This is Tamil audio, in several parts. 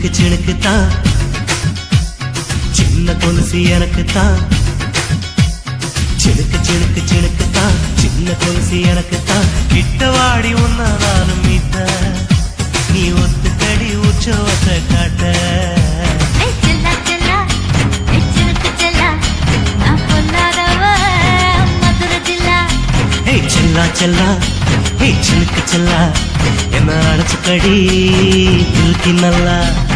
சினுக்கு சினுக்கு தான் சின்ன கொலுசு எனக்கு தான் சினுக்கு சினுக்கு சினுக்கு தான் சின்ன கொலுசு எனக்கு தான் கிட்ட வாடி ஒன்னா நானும் மீட்ட. நீ ஒத்து கடி உற்சவத்தை காட்ட. செல்லா செல்லா. என்ன அடைச்சு கடி நல்லா.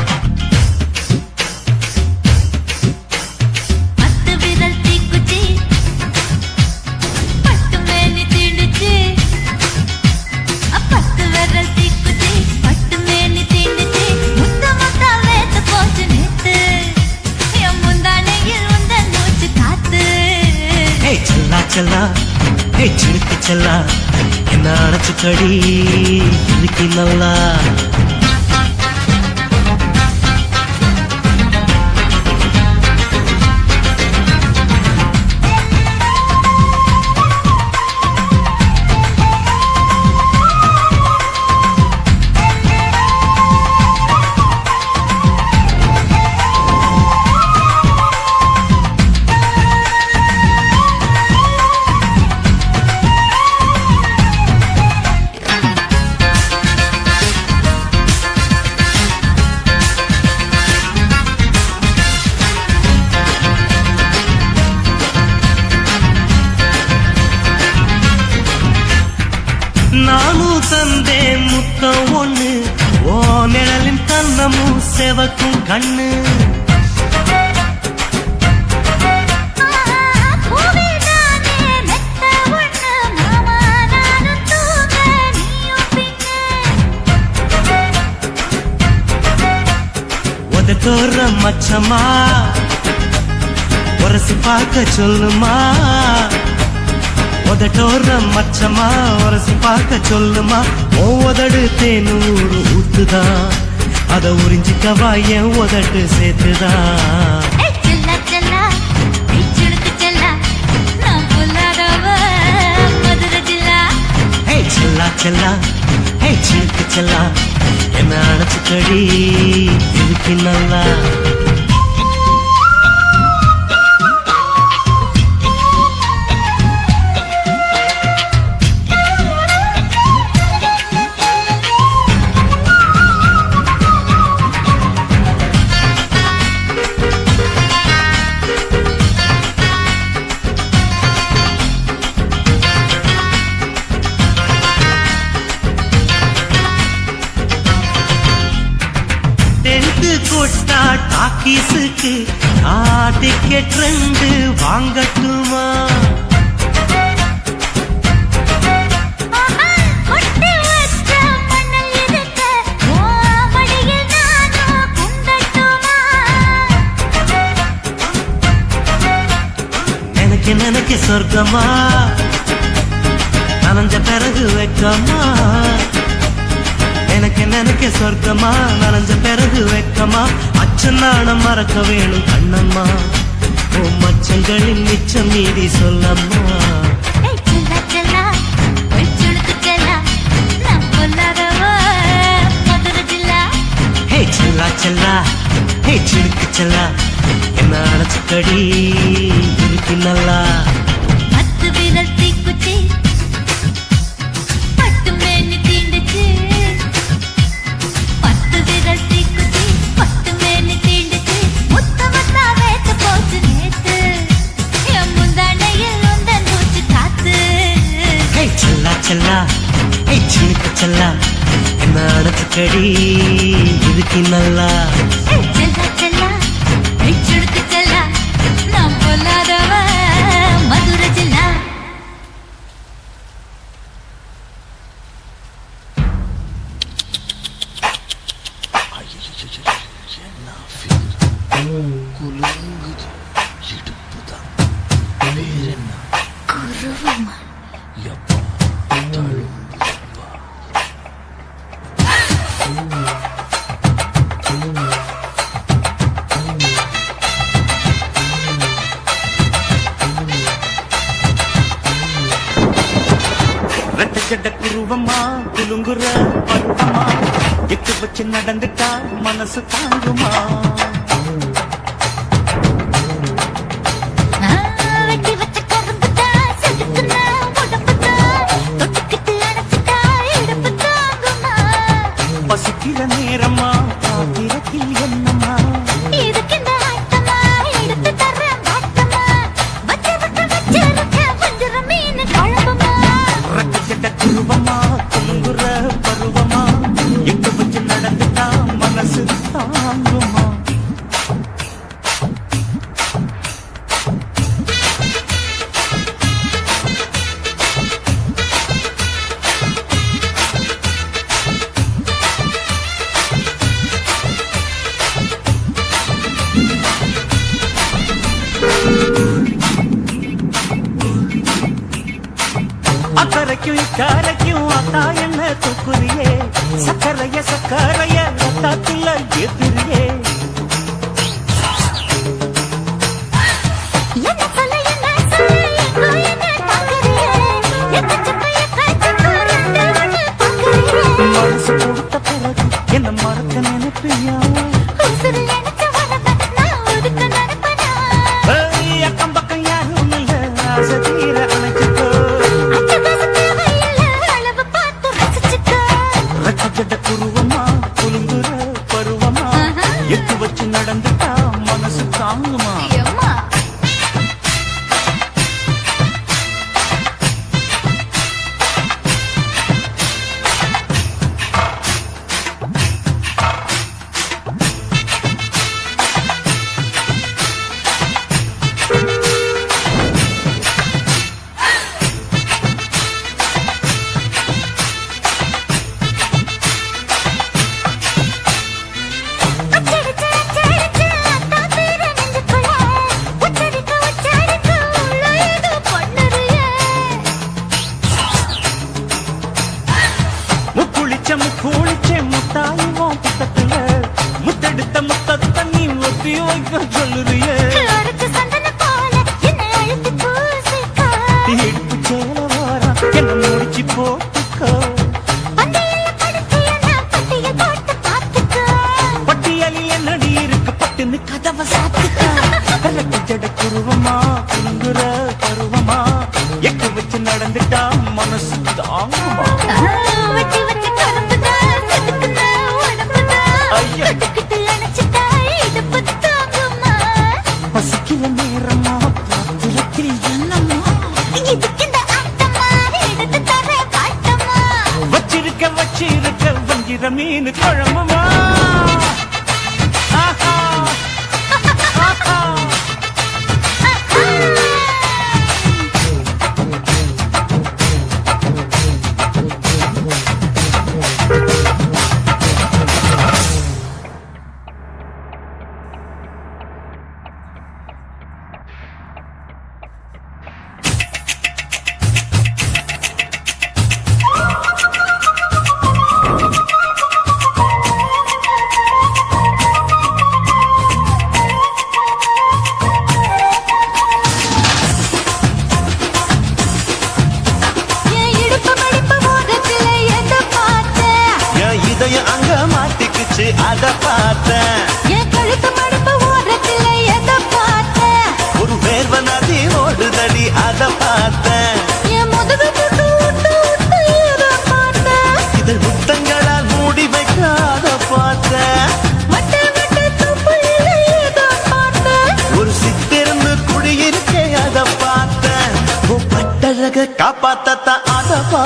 செல்லா. செல்லா ஏய் செல்லா. என்ன அணைச்சு கடி? இழுக்கி நல்லா. உரசி பார்க்க சொல்லுமா? உதட்டோர மச்சமா உரசி பார்க்க சொல்லுமா? ஓ உதடு தேனூறு ஊத்துதான் அத உறிஞ்சிக்கவா என் உதட்டு சேர்த்துதான் செல்லா செல்லா ஹே சிலுக்கு செல்லா. என்ன அணைச்சுக்கடி இதுக்கு நல்லா? சொர்க்கமா நனைஞ்ச பிறகு வெக்கமா? அச்சம் நாணம் மறக்க வேணும் கண்ணம்மா. ஓ மச்சங்களின் மிச்சம் மீதி சொல்லம்மா. செல்லா செல்லா ஹே சிடுக்கு செல்லா என்ன அணைச்சுக்கடி? இருக்கு நல்லா. செல்லா என்ன அணைச்சுக்கடி இதுக்கு நல்லா. ஜட குருவமா குலுங்குற பட்டமா எட்டு வச்சு நடந்துட்டா மனசு தாங்குமா? Come on. மனசு கொடுத்த பிறகு என்ன மறக்க நினைப்பியா? தாங்குற பருவமா? எக்கு வச்சு நடந்துட்டா மனசு தாங்குமா? பசிக்கிற காப்பாத்தத்தான் ஆதப்பா.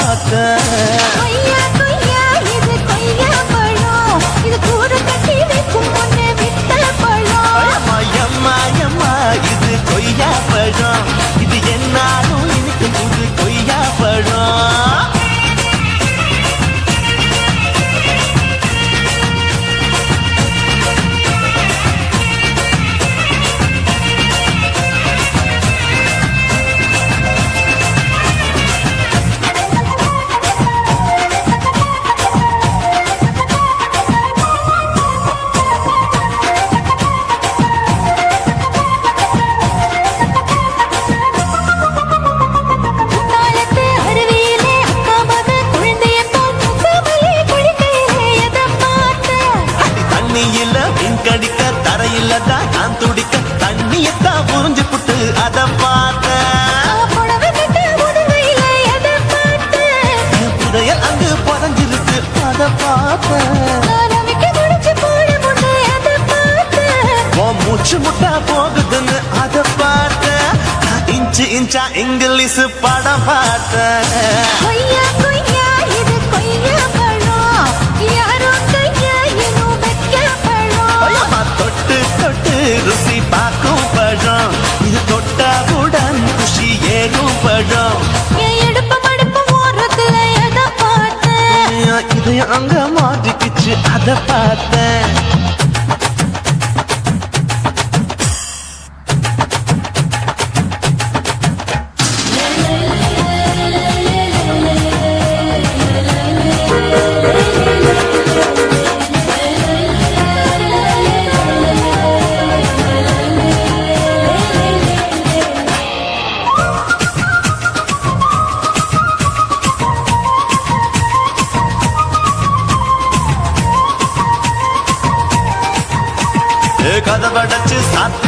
அஞ்சு இன்ச்சா இங்கிலீஷ் படம் பார்த்தேன் ருசி பார்க்கும் பழம். இது தொட்டாவுடன் குஷி ஏறும் பழம். இதயம் அங்க மாட்டிக்கிச்சு அதை பார்த்தேன். கதவடைச்சு சாத்து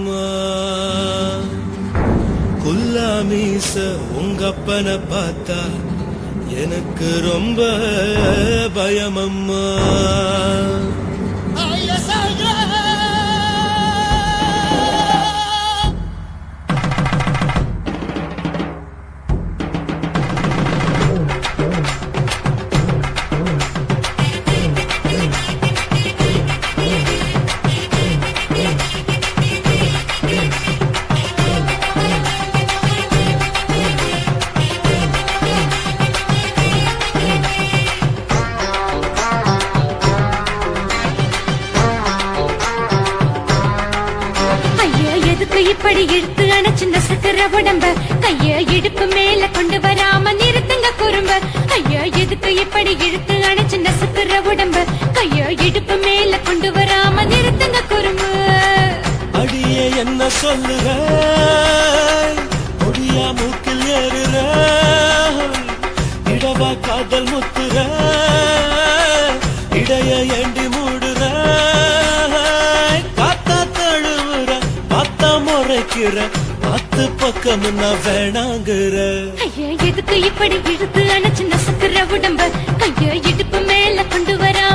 பேச உங்கப்பனை பார்த்தா எனக்கு ரொம்ப பயமம்மா. கைய இடுப்பு மேல கொண்டு வராம நிறுத்துங்க குறும்ப. ஐயா எதுக்கு இப்படி இழுத்து அணைச்சு நசுக்குற உடம்ப? கைய இடுப்பு மேல கொண்டு வராம நிறுத்துங்க குறும்பு. அடியே என்ன சொல்லுங்க நிக்கிற பத்து பக்கம் நான் வேணாங்கிற. ஐயா எதுக்கு இப்படி இழுத்து அணைச்சு நசுக்கிற உடம்ப? கைய இடுப்பு மேல கொண்டு வரா.